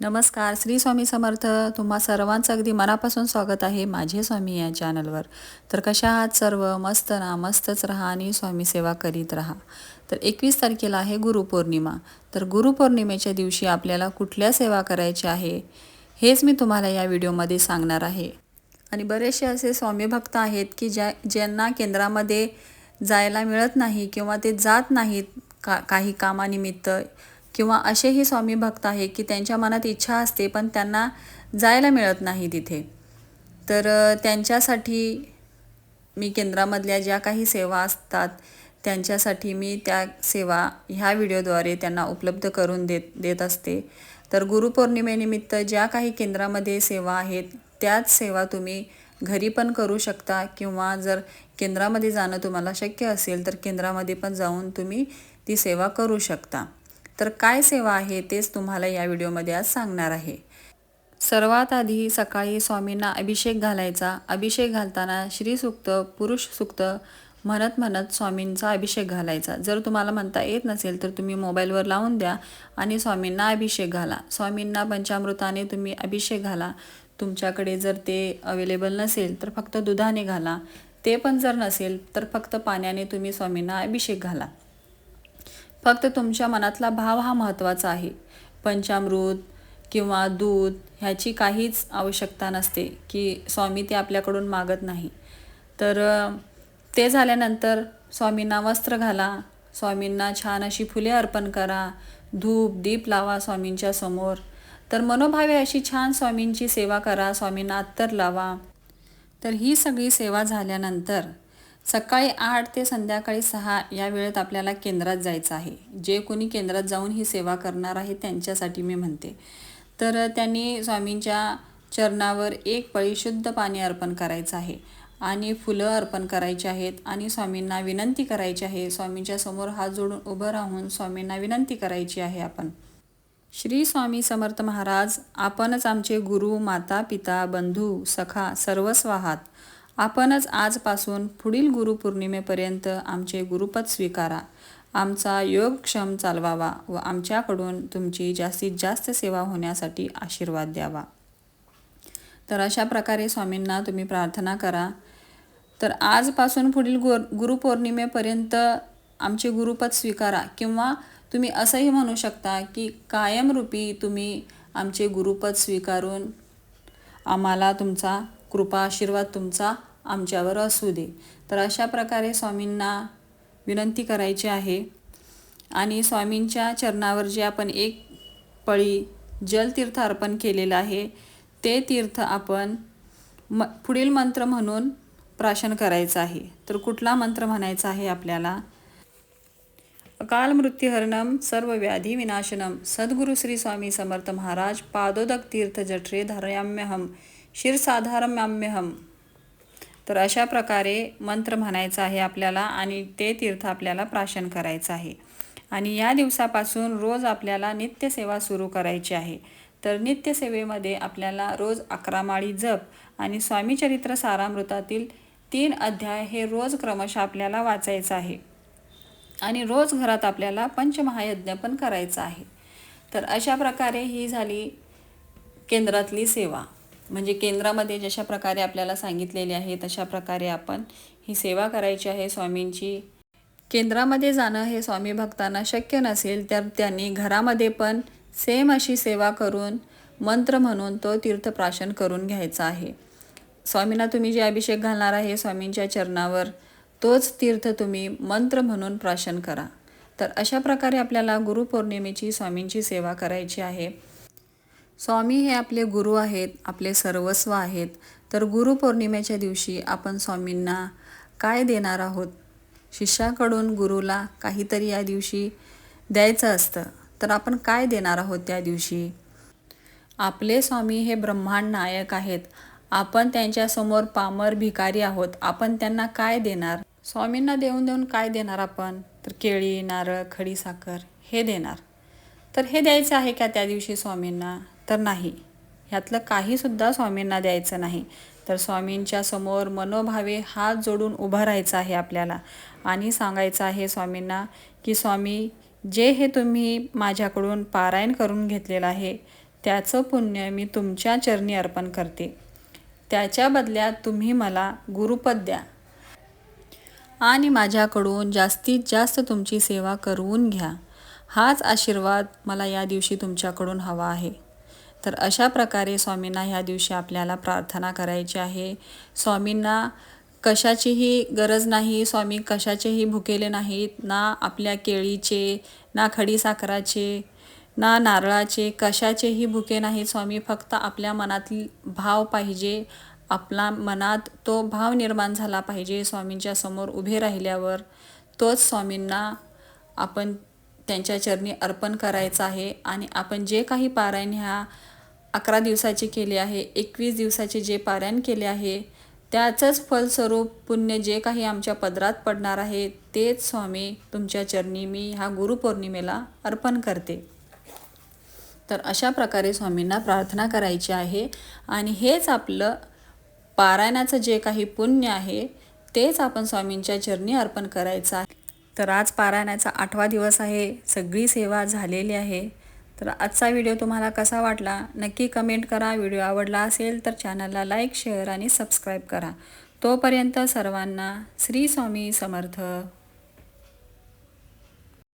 नमस्कार श्री स्वामी समर्थ. तुम्हा सर्वांचं अगदी मनापासून स्वागत आहे माझे स्वामी या चॅनलवर. तर कशा आहात सर्व? मस्त ना? मस्तच राहा आणि स्वामी सेवा करीत राहा. तर एकवीस तारखेला आहे गुरुपौर्णिमा. तर गुरुपौर्णिमेच्या दिवशी आपल्याला कुठल्या सेवा करायच्या आहे हेच मी तुम्हाला या व्हिडिओमध्ये सांगणार आहे. आणि बरेचसे असे स्वामी भक्त आहेत की ज्या ज्यांना केंद्रामध्ये जायला मिळत नाही किंवा ते जात नाहीत का काही कामानिमित्त किंवा असेही स्वामी भक्त आहे की त्यांच्या मनात इच्छा असते पण त्यांना जायला मिळत नाही तिथे. तर त्यांच्यासाठी मी केंद्रामधल्या ज्या काही सेवा असतात त्यांच्यासाठी मी त्या सेवा ह्या व्हिडिओद्वारे त्यांना उपलब्ध करून देत देत असते. तर गुरुपौर्णिमेनिमित्त ज्या काही केंद्रामध्ये सेवा आहेत त्याच सेवा तुम्ही घरी पण करू शकता किंवा जर केंद्रामध्ये जाणं तुम्हाला शक्य असेल तर केंद्रामध्ये पण जाऊन तुम्ही ती सेवा करू शकता. तर काय सेवा आहे तेच तुम्हाला या व्हिडिओमध्ये आज सांगणार आहे. सर्वात आधी सकाळी स्वामींना अभिषेक घालायचा. अभिषेक घालताना श्रीसुक्त पुरुष सुक्त म्हणत म्हणत स्वामींचा अभिषेक घालायचा. जर तुम्हाला म्हणता येत नसेल तर तुम्ही मोबाईलवर लावून द्या आणि स्वामींना अभिषेक घाला. स्वामींना पंचामृताने तुम्ही अभिषेक घाला. तुमच्याकडे जर ते अवेलेबल नसेल तर फक्त दुधाने घाला. ते पण जर नसेल तर फक्त पाण्याने तुम्ही स्वामींना अभिषेक घाला. फक्त तुमच्या मनातला भाव हा महत्त्वाचा आहे. पंचामृत किंवा दूध ह्याची काहीच आवश्यकता नसते की स्वामी ते आपल्याकडून मागत नाही. तर ते झाल्यानंतर स्वामींना वस्त्र घाला स्वामींना छान अशी फुले अर्पण करा धूप दीप लावा स्वामींच्या समोर. तर मनोभावे अशी छान स्वामींची सेवा करा स्वामींना अत्तर लावा. तर ही सगळी सेवा झाल्यानंतर सकाळी आठ ते संध्याकाळी सहा या वेळेत आपल्याला केंद्रात जायचं आहे. जे कोणी केंद्रात जाऊन ही सेवा करणार आहे त्यांच्यासाठी मी म्हणते. तर त्यांनी स्वामींच्या चरणावर एक पळी शुद्ध पाणी अर्पण करायचं आहे आणि फुलं अर्पण करायची आहेत आणि स्वामींना विनंती करायची आहे. स्वामींच्या समोर हात जोडून उभं राहून स्वामींना विनंती करायची आहे आपण. श्री स्वामी समर्थ महाराज आपणच आमचे गुरु माता पिता बंधू सखा सर्वस्व आहात. आपणच आजपासून पुढील गुरुपौर्णिमेपर्यंत आमचे गुरुपद स्वीकारा. आमचा योगक्षम चालवावा व आमच्याकडून तुमची जास्तीत जास्त सेवा होण्यासाठी आशीर्वाद द्यावा. तर अशा प्रकारे स्वामींना तुम्ही प्रार्थना करा. तर आजपासून पुढील गु गुरुपौर्णिमेपर्यंत आमचे गुरुपद स्वीकारा किंवा तुम्ही असंही म्हणू शकता की कायमरूपी तुम्ही आमचे गुरुपद स्वीकारून आम्हाला तुमचा कृपा आशीर्वाद तुमचा आमच्यावर असू दे. तर अशा प्रकारे स्वामींना विनंती करायची आहे. आणि स्वामींच्या चरणावर जे आपण एक पळी जलतीर्थ अर्पण केलेलं आहे ते तीर्थ आपण म पुढील मंत्र म्हणून प्राशन करायचं आहे. तर कुठला मंत्र म्हणायचा आहे आपल्याला? अकाल मृत्यूहरणम सर्व व्याधी विनाशनम सद्गुरु श्री स्वामी समर्थ महाराज पादोदक तीर्थ जठरे धरयाम्यहम शिरसाधारम्याम्यहम तर अशा प्रकारे मंत्र म्हणायचा आहे आपल्याला आणि ते तीर्थ आपल्याला प्राशन करायचं आहे. आणि या दिवसापासून रोज आपल्याला नित्यसेवा सुरू करायची आहे. तर नित्यसेवेमध्ये आपल्याला रोज अकरा माळी जप आणि स्वामीचरित्र सारामृतातील तीन अध्याय हे रोज क्रमशः आपल्याला वाचायचं आहे. आणि रोज घरात आपल्याला पंचमहायज्ञ पण करायचं आहे. तर अशा प्रकारे ही झाली केंद्रातली सेवा. म्हणजे केंद्रामध्ये जशा प्रकारे आपल्याला सांगितलेले आहे तशा प्रकारे आपण ही सेवा करायची आहे स्वामींची. केंद्रामध्ये जाणं हे स्वामी भक्तांना शक्य नसेल तर त्यांनी घरामध्ये पण सेम अशी सेवा करून मंत्र म्हणून तो तीर्थप्राशन करून घ्यायचा आहे. स्वामींना तुम्ही जे अभिषेक घालणार आहे स्वामींच्या चरणावर तोच तीर्थ तुम्ही मंत्र म्हणून प्राशन करा. तर अशा प्रकारे आपल्याला गुरुपौर्णिमेची स्वामींची सेवा करायची आहे. स्वामी हे आपले गुरु आहेत आपले सर्वस्व आहेत. तर गुरुपौर्णिमेच्या दिवशी आपण स्वामींना काय देणार आहोत? शिष्याकडून गुरुला काहीतरी या दिवशी द्यायचं असतं. तर आपण काय देणार आहोत त्या दिवशी? आपले स्वामी हे ब्रह्मांड नायक आहेत. आपण त्यांच्यासमोर पामर भिकारी आहोत. आपण त्यांना काय देणार? स्वामींना देऊन देऊन काय देणार आपण? तर केळी नारळ खडी साखर हे देणार. तर हे द्यायचं आहे का त्या दिवशी स्वामींना? तर नाही. ह्यातलं काहीसुद्धा स्वामींना द्यायचं नाही. तर स्वामींच्या समोर मनोभावे हात जोडून उभं राहायचं आहे आपल्याला. आणि सांगायचं आहे स्वामींना की स्वामी जे हे तुम्ही माझ्याकडून पारायण करून घेतलेलं आहे त्याचं पुण्य मी तुमच्या चरणी अर्पण करते. त्याच्या बदल्यात तुम्ही मला गुरुपद द्या. आणि माझ्याकडून जास्तीत जास्त तुमची सेवा करवून घ्या. हाच आशीर्वाद मला या दिवशी तुमच्याकडून हवा आहे. तर अशा प्रकारे स्वामींना ह्या दिवशी आपल्याला प्रार्थना करायची आहे. स्वामींना कशाचीही गरज नाही स्वामी कशाचेही भुकेले नाहीत ना आपल्या केळीचे ना खडीसाखराचे ना नारळाचे कशाचेही भुके नाहीत. स्वामी फक्त आपल्या मनातील भाव पाहिजे. आपला मनात तो भाव निर्माण झाला पाहिजे. स्वामींच्या समोर उभे राहिल्यावर तोच स्वामींना आपण त्यांच्या चरणी अर्पण करायचं आहे आणि आपण जे काही पारायण ह्या अकरा दिवसाचे केले आहे एकवीस दिवसाचे जे पारायण केले आहे त्याचंच फलस्वरूप पुण्य जे काही आमच्या पदरात पडणार आहे तेच स्वामी तुमच्या चरणी मी ह्या गुरुपौर्णिमेला अर्पण करते. तर अशा प्रकारे स्वामींना प्रार्थना करायची आहे आणि हेच आपलं पारायणाचं जे काही पुण्य आहे तेच आपण स्वामींच्या चरणी अर्पण करायचं आहे. तर आज पारायणाचा आठवा दिवस आहे सगळी सेवा झालेली आहे. तर आजचा व्हिडिओ तुम्हाला कसा वाटला नक्की कमेंट करा. व्हिडिओ आवडला असेल तर चॅनलला लाईक शेअर आणि सबस्क्राईब करा. तोपर्यंत सर्वांना श्री स्वामी समर्थ.